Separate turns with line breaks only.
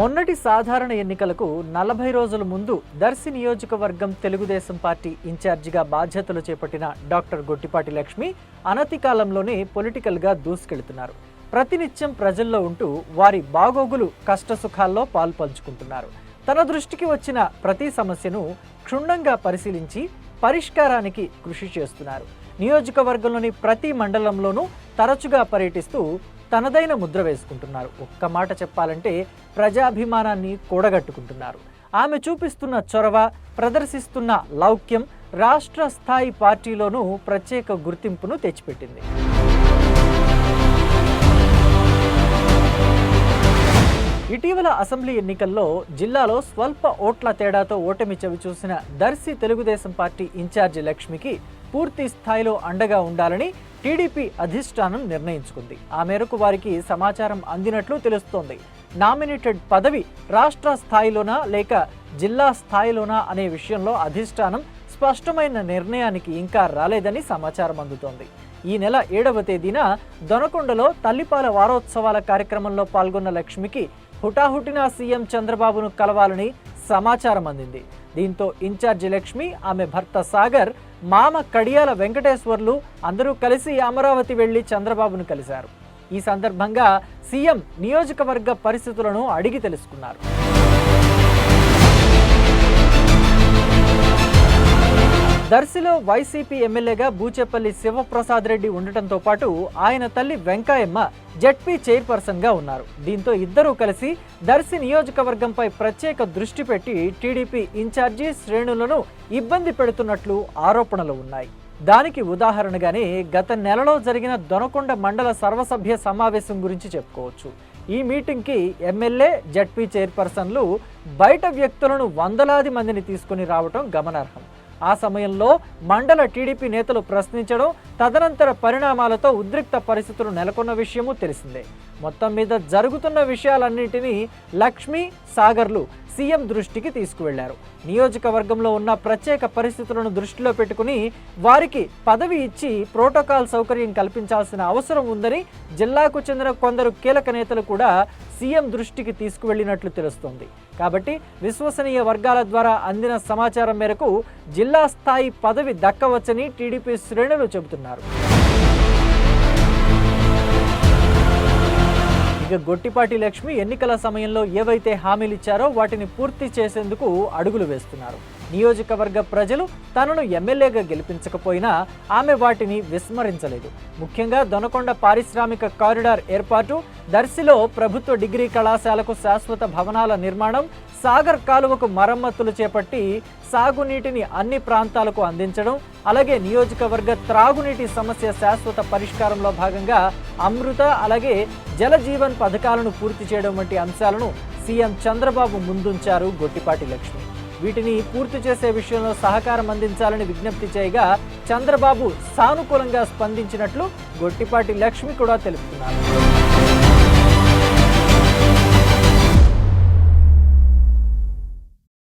మొన్నటి సాధారణ ఎన్నికలకు నలభై రోజుల ముందు దర్శి నియోజకవర్గం తెలుగుదేశం పార్టీ ఇన్ఛార్జిగా బాధ్యతలు చేపట్టిన డాక్టర్ గొట్టిపాటి లక్ష్మి అనతి కాలంలోనే పొలిటికల్గా దూసుకెళ్తున్నారు. ప్రతినిత్యం ప్రజల్లో ఉంటూ వారి బాగోగులు కష్టసుఖాల్లో పాల్పంచుకుంటున్నారు. తన దృష్టికి వచ్చిన ప్రతి సమస్యను క్షుణ్ణంగా పరిశీలించి పరిష్కారానికి కృషి చేస్తున్నారు. నియోజకవర్గంలోని ప్రతి మండలంలోనూ తరచుగా పర్యటిస్తూ తనదైన ముద్ర వేసుకుంటున్నారు. ఒక్క మాట చెప్పాలంటే ప్రజాభిమానాన్ని కూడగట్టుకుంటున్నారు. ఆమె చూపిస్తున్న చొరవ ప్రదర్శిస్తున్న లౌక్యం రాష్ట్ర స్థాయి పార్టీలోనూ ప్రత్యేక గుర్తింపును తెచ్చిపెట్టింది. ఇటీవల అసెంబ్లీ ఎన్నికల్లో జిల్లాలో స్వల్ప ఓట్ల తేడాతో ఓటమి చవిచూసిన Darsi Telugu Desam party in charge లక్ష్మికి పూర్తి స్థాయిలో అండగా ఉండాలని టీడీపీ అధిష్టానం నిర్ణయించుకుంది. ఆ మేరకు వారికి సమాచారం అందినట్లు తెలుస్తోంది. నామినేటెడ్ పదవి రాష్ట్ర స్థాయిలోనా లేక జిల్లా స్థాయిలోనా అనే విషయంలో అధిష్టానం స్పష్టమైన నిర్ణయానికి ఇంకా రాలేదని సమాచారం అందుతోంది. ఈ నెల ఏడవ తేదీన దొనకొండలో తల్లిపాల వారోత్సవాల కార్యక్రమంలో పాల్గొన్న లక్ష్మికి హుటాహుటిన సీఎం చంద్రబాబును కలవాలని సమాచారం అందింది. దీంతో ఇన్ఛార్జి లక్ష్మి ఆమె భర్త సాగర్ మామ కడియాల వెంకటేశ్వర్లు అందరూ కలిసి అమరావతి వెళ్ళి చంద్రబాబును కలిశారు. ఈ సందర్భంగా సీఎం నియోజకవర్గ పరిస్థితులను అడిగి తెలుసుకున్నారు. దర్శిలో వైసీపీ ఎమ్మెల్యేగా బూచేపల్లి శివప్రసాద్ రెడ్డి ఉండటంతో పాటు ఆయన తల్లి వెంకాయమ్మ జడ్పీ చైర్పర్సన్గా ఉన్నారు. దీంతో ఇద్దరూ కలిసి దర్శి నియోజకవర్గంపై ప్రత్యేక దృష్టి పెట్టి టీడీపీ ఇన్ఛార్జి శ్రేణులను ఇబ్బంది పెడుతున్నట్లు ఆరోపణలు ఉన్నాయి. దానికి ఉదాహరణగానే గత నెలలో జరిగిన దొనకొండ మండల సర్వసభ్య సమావేశం గురించి చెప్పుకోవచ్చు. ఈ మీటింగ్కి ఎమ్మెల్యే జడ్పీ చైర్పర్సన్లు బయట వ్యక్తులను వందలాది మందిని తీసుకుని రావడం గమనార్హం. ఆ సమయంలో మండల టీడీపీ నేతలు ప్రశ్నించడం తదనంతర పరిణామాలతో ఉద్రిక్త పరిస్థితులు నెలకొన్న విషయము తెలిసిందే. మొత్తం మీద జరుగుతున్న విషయాలన్నింటినీ లక్ష్మీ సాగర్లు సీఎం దృష్టికి తీసుకువెళ్ళారు. నియోజకవర్గంలో ఉన్న ప్రత్యేక పరిస్థితులను దృష్టిలో పెట్టుకుని వారికి పదవి ఇచ్చి ప్రోటోకాల్ సౌకర్యం కల్పించాల్సిన అవసరం ఉందని జిల్లాకు చెందిన కొందరు కీలక నేతలు కూడా సీఎం దృష్టికి తీసుకువెళ్ళినట్లు తెలుస్తోంది. కాబట్టి విశ్వసనీయ వర్గాల ద్వారా అందిన సమాచారం మేరకు జిల్లా స్థాయి పదవి దక్కవచ్చని టీడీపీ శ్రేణులు చెబుతున్నారు. ఇక గొట్టిపాటి లక్ష్మి ఎన్నికల సమయంలో ఏవైతే హామీలు ఇచ్చారో వాటిని పూర్తి చేసేందుకు అడుగులు వేస్తున్నారు. నియోజకవర్గ ప్రజలు తనను ఎమ్మెల్యేగా గెలిపించకపోయినా ఆమె వాటిని విస్మరించలేదు. ముఖ్యంగా దొనకొండ పారిశ్రామిక కారిడార్ ఏర్పాటు దర్శిలో ప్రభుత్వ డిగ్రీ కళాశాలకు శాశ్వత భవనాల నిర్మాణం సాగర్ కాలువకు మరమ్మతులు చేపట్టి సాగునీటిని అన్ని ప్రాంతాలకు అందించడం అలాగే నియోజకవర్గ త్రాగునీటి సమస్య శాశ్వత పరిష్కారంలో భాగంగా అమృత అలాగే జలజీవన్ పథకాలను పూర్తి చేయడం వంటి అంశాలను సీఎం చంద్రబాబు ముందుంచారు గొట్టిపాటి లక్ష్మి. వీటిని పూర్తి చేసే విషయంలో సహకారం అందించాలని విజ్ఞప్తి చేయగా చంద్రబాబు సానుకూలంగా స్పందించినట్లు గొట్టిపాటి లక్ష్మి కూడా తెలుపుతున్నారు.